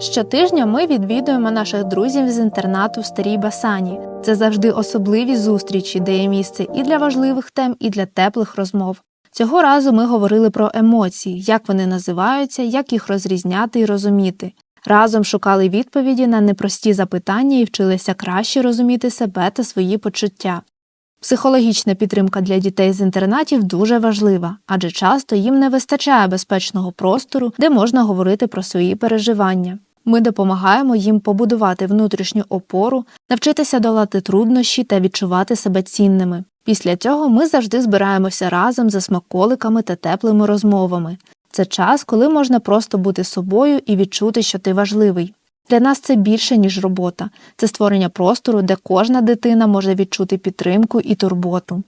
Щотижня ми відвідуємо наших друзів з інтернату в Старій Басані. Це завжди особливі зустрічі, де є місце і для важливих тем, і для теплих розмов. Цього разу ми говорили про емоції, як вони називаються, як їх розрізняти і розуміти. Разом шукали відповіді на непрості запитання і вчилися краще розуміти себе та свої почуття. Психологічна підтримка для дітей з інтернатів дуже важлива, адже часто їм не вистачає безпечного простору, де можна говорити про свої переживання. Ми допомагаємо їм побудувати внутрішню опору, навчитися долати труднощі та відчувати себе цінними. Після цього ми завжди збираємося разом за смаколиками та теплими розмовами. Це час, коли можна просто бути собою і відчути, що ти важливий. Для нас це більше, ніж робота, це створення простору, де кожна дитина може відчути підтримку і турботу.